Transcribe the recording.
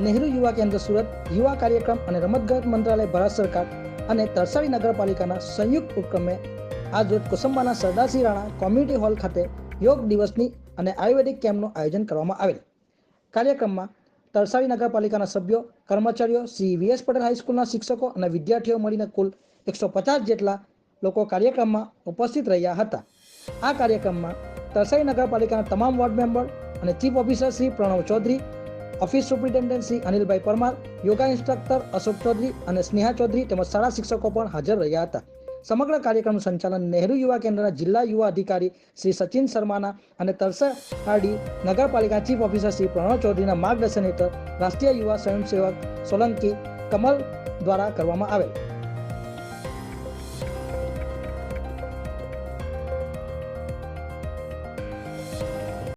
નહેરુ યુવા કેન્દ્ર સુરત, યુવા કાર્યક્રમ અને રમતગમત મંત્રાલય ભારત સરકાર અને તરસાડી નગરપાલિકાના સંયુક્ત ઉપક્રમે આજરોજ કુસંબાના સરદારસિંહ રાણા કોમ્યુનિટી હોલ ખાતે યોગ દિવસની અને આયુર્વેદિક કેમ્પનું આયોજન કરવામાં આવેલ. કાર્યક્રમમાં તરસાડી નગરપાલિકાના સભ્યો, કર્મચારીઓ, શ્રી વીએસ પટેલ હાઈસ્કૂલના શિક્ષકો અને વિદ્યાર્થીઓ મળીને કુલ એકસો પચાસ જેટલા લોકો કાર્યક્રમમાં ઉપસ્થિત રહ્યા હતા. આ કાર્યક્રમમાં તરસાડી નગરપાલિકાના તમામ વોર્ડ મેમ્બર અને chief officer Shri Pranav Chaudhari office superintendent Shri Anilbhai Parmar, yoga instructor Ashok Chaudhari અને સ્નેહા ચૌધરી તેમજ શાળા શિક્ષકો પણ હાજર રહ્યા હતા. સમગ્ર કાર્યક્રમનું સંચાલન નહેરુ યુવા કેન્દ્રના જિલ્લા યુવા અધિકારી શ્રી સચિન શર્માના અને તરસાડી નગરપાલિકા ચીફ ઓફિસર શ્રી પ્રણવ ચૌધરીના માર્ગદર્શન હેઠળ રાષ્ટ્રીય યુવા સ્વયંસેવક સોલંકી કમલ દ્વારા કરવામાં આવેલ.